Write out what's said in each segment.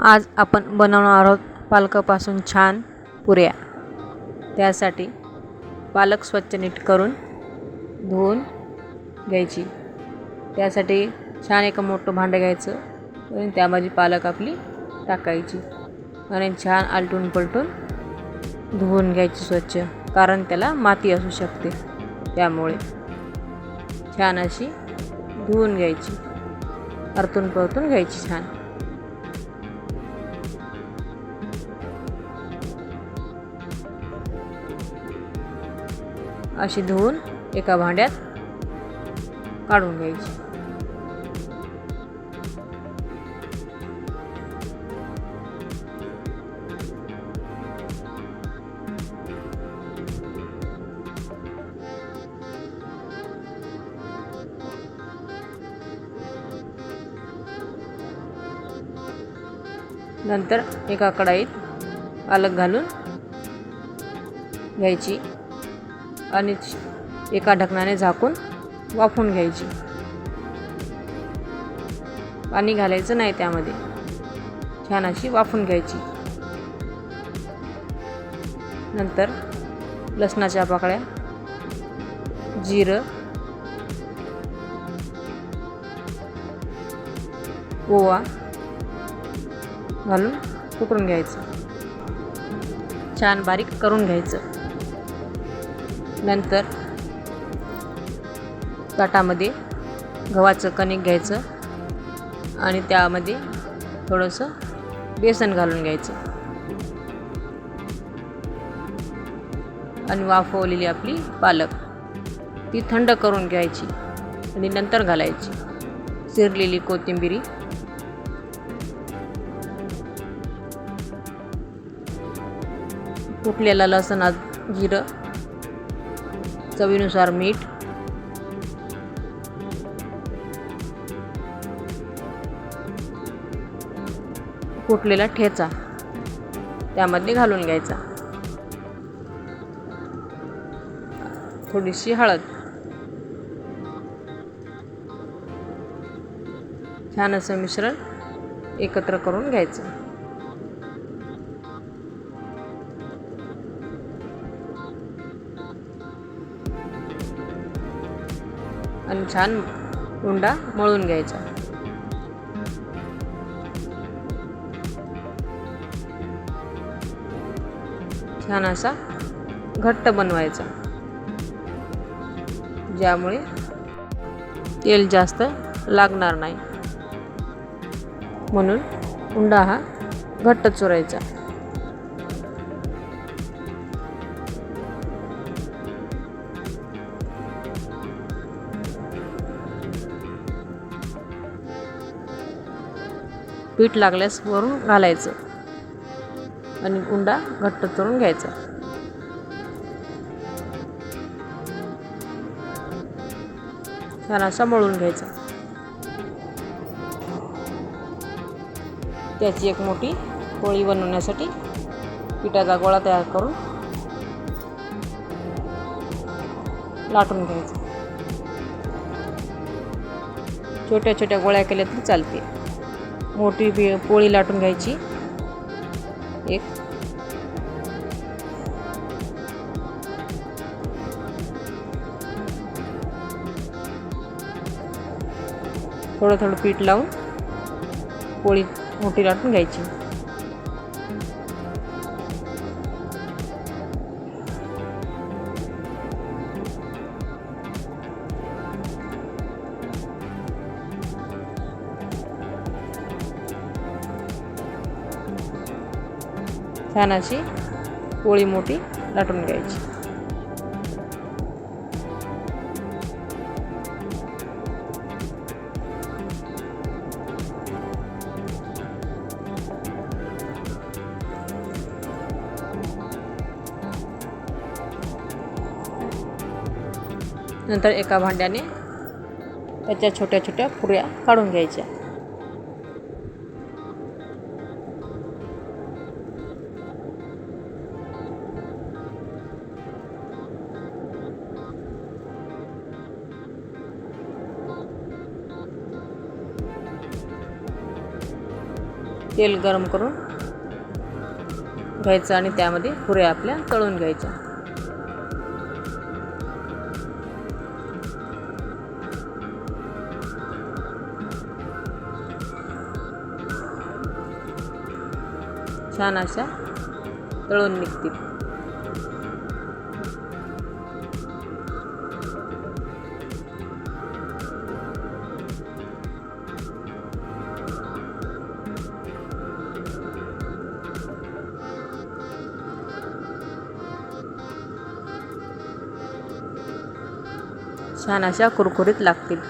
आज आपण बनवणार आहोत पालकापासून छान पुऱ्या. त्यासाठी पालक स्वच्छ नीट करून धुवून घ्यायची. त्यासाठी छान एक मोठं भांडं घ्यायचं आणि त्यामध्ये पालक आपली टाकायची आणि छान आलटून पलटून धुवून घ्यायची स्वच्छ कारण त्याला माती असू शकते. त्यामुळे छान अशी धुवून घ्यायची परतून परतून घ्यायची छान. अशी धुवून एका भांड्यात काढून घ्यायची. नंतर एका कढाईत पालक घालून घ्यायची. आणि एका ढकनाने झाकून वाफवून घ्यायची. पाणी घालायचं नाही त्यामध्ये. छान अशी वाफून घ्यायची. नंतर लसणाच्या पाकळ्या जिरं ओवा घालून उकळून घ्यायचं. छान बारीक करून घ्यायचं. नंतर ताटामध्ये गव्हाचं कणिक घ्यायचं आणि त्यामध्ये थोडंसं बेसन घालून घ्यायचं. आणि वाफवलेली आपली पालक ती थंड करून घ्यायची आणि नंतर घालायची. चिरलेली कोथिंबिरी. कुटलेला लसण जिरं चवीनुसार मीठ. कुटलेला ठेचा. त्यामध्ये घालून घ्यायचा. थोडीशी हळद. छान असं मिश्रण एकत्र करून घ्यायचं. आणि छान उंडा मळून घ्यायचा. छान असा घट्ट बनवायचा. ज्यामुळे तेल जास्त लागणार नाही. म्हणून उंडा हा घट्ट चुरायचा. पीठ लागल्यास वरून घालायचं. आणि गुंडा घट्ट करून घ्यायचा. छान असा मळून घ्यायचा. त्याची एक मोठी पोळी बनवण्यासाठी पिठाचा गोळा तयार करून लाटून घ्यायचा. छोट्या छोट्या गोळ्या केल्या तरी चालते. मोठी बी पोळी लाटून घ्यायची. एक. थोडं थोडं पीठ लावून पोळी मोठी लाटून घ्यायची. छान अशी पोळी मोठी लाटून घ्यायची नंतर एका भांड्याने त्याच्या छोट्या छोट्या पुऱ्या काढून घ्यायच्या तेल गरम करून घ्यायचं आणि त्यामध्ये पुऱ्या आपल्या तळून घ्यायच्या. छान अशा तळून निघतील. छान अशा कुरकुरीत लागतील.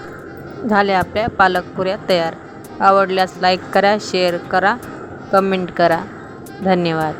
झाल्या आपल्या पालकपुऱ्या तयार. आवडल्यास लाईक करा शेअर करा कमेंट करा. धन्यवाद.